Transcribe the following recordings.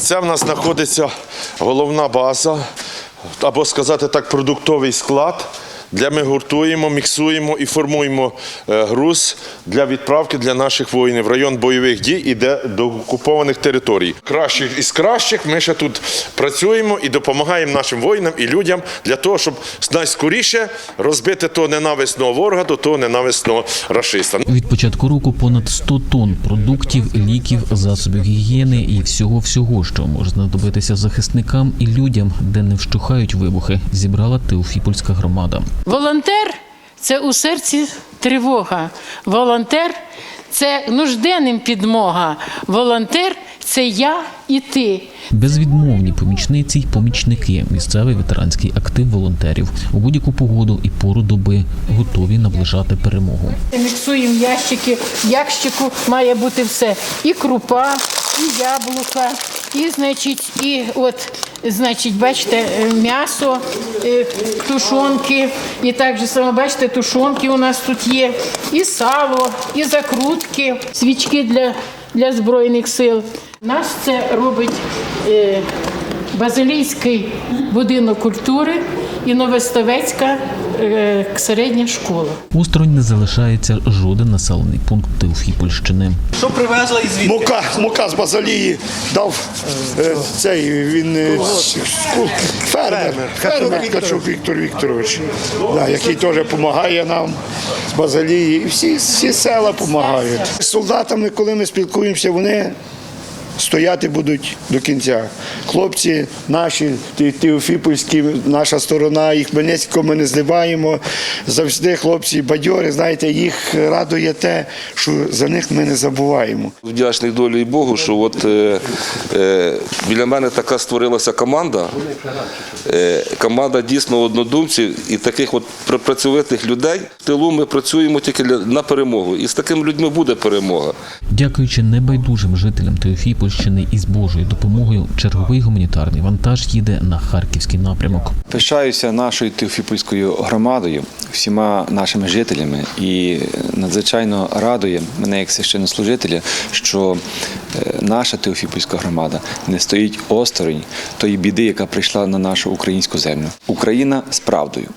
Це в нас знаходиться головна база, або сказати так, продуктовий склад. Де ми гуртуємо, міксуємо і формуємо е, груз для відправки для наших воїнів в район бойових дій і де до окупованих територій. Кращих із кращих ми ще тут працюємо і допомагаємо нашим воїнам і людям для того, щоб найскоріше розбити того ненависного ворога, до того ненависного рашиста. Від початку року понад 100 тонн продуктів, ліків, засобів гігієни і всього всього, що може знадобитися захисникам і людям, де не вщухають вибухи, зібрала Теофіпольська громада. Волонтер це у серці тривога. Волонтер це нужденним підмога. Волонтер це я і ти. Безвідмовні помічниці й помічники, місцевий ветеранський актив волонтерів у будь-яку погоду і пору доби готові наближати перемогу. Міксуємо ящики. В ящику має бути все. І крупа, і яблука, і, значить, і от, значить, бачите, е, м'ясо, е, тушонки. І так же само, бачите, тушонки у нас тут є, і сало, і закрутки, свічки для, для Збройних сил. Нас це робить е, Базилійський будинок культури і Новоставецька е, середня школа. Осторонь не залишається жоден населений пункт Теофіпольщини. Що привезла і звідки? Мука, мука з базалії дав е, цей він е, фермер, фермер Ткачук Віктор Вікторович, да, який теж допомагає нам з базалії. І всі, всі села допомагають. З солдатами, коли ми спілкуємося, вони стояти будуть до кінця. Хлопці наші, теофіпольські, наша сторона, їх Хмельницького ми не зливаємо. Завжди хлопці бадьори, знаєте, їх радує те, що за них ми не забуваємо. Вдячний долі і Богу, що от е, е, біля мене така створилася команда. Е, команда дійсно однодумців і таких от пр- працьовитих людей. В тилу ми працюємо тільки на перемогу. І з такими людьми буде перемога. Дякуючи небайдужим жителям Теофіпольщини із Божою допомогою, черговий гуманітарний вантаж їде на харківський напрямок. Пишаюся нашою Теофіпольською громадою, всіма нашими жителями, і надзвичайно радує мене як священнослужителя, що е, наша Теофіпольська громада не стоїть осторонь тої біди, яка прийшла на нашу українську землю. Україна з правдою.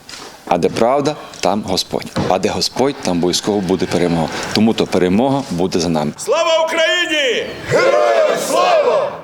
А де правда, там Господь. А де Господь, там обов'язково буде перемога. Тому то перемога буде за нами. Слава Україні! Героям слава!